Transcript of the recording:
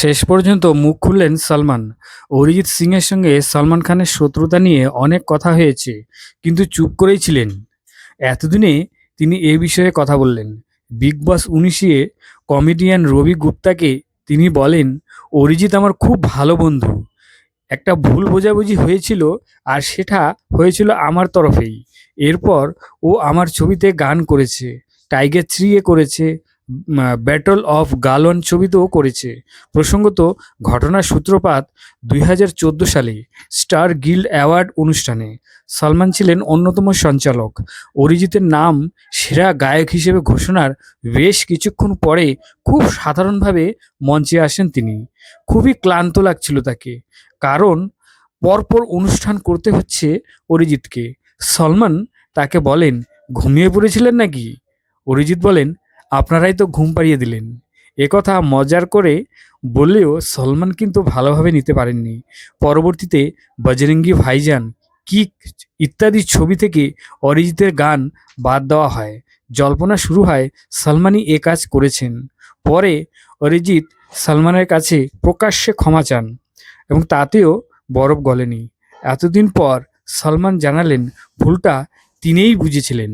শেষ পর্যন্ত মুখ খুললেন সলমান। অরিজিৎ সিংয়ের সঙ্গে সলমান খানের শত্রুতা নিয়ে অনেক কথা হয়েছে, কিন্তু চুপ করেই ছিলেন। এতদিনে তিনি এ বিষয়ে কথা বললেন। বিগ বস উনিশে কমেডিয়ান রবি গুপ্তাকে তিনি বলেন, অরিজিৎ আমার খুব ভালো বন্ধু। একটা ভুল বোঝাবুঝি হয়েছিল আর সেটা হয়েছিল আমার তরফেই। এরপর ও আমার ছবিতে গান করেছে, টাইগার থ্রিয়ে করেছে ব্যাটল অফ গালন ছবিতেও করেছে। প্রসঙ্গত, ঘটনার সূত্রপাত দুই হাজার চোদ্দ সালে স্টার গিল্ড অ্যাওয়ার্ড অনুষ্ঠানে। সলমান ছিলেন অন্যতম সঞ্চালক। অরিজিতের নাম সেরা গায়ক হিসেবে ঘোষণার বেশ কিছুক্ষণ পরে খুব সাধারণভাবে মঞ্চে আসেন তিনি। খুবই ক্লান্ত লাগছিল তাকে। কারণ, পরপর অনুষ্ঠান করতে হচ্ছে অরিজিৎকে। সলমান তাকে বলেন, ঘুমিয়ে পড়েছিলেন নাকি? অরিজিৎ বলেন আপনারাই তো ঘুম পাড়িয়ে দিলেন। একথা মজার করে বললেও সলমান কিন্তু ভালোভাবে নিতে পারেননি। পরবর্তীতে বজরঙ্গি ভাইজান কিক ইত্যাদি ছবি থেকে অরিজিতের গান বাদ দেওয়া হয়। জল্পনা শুরু হয় সলমানই এ কাজ করেছেন। পরে অরিজিৎ সলমানের কাছে প্রকাশ্যে ক্ষমা চান এবং তাতেও বরফ গলেনি। এতদিন পর সলমান জানালেন, ভুলটা তিনিই বুঝেছিলেন।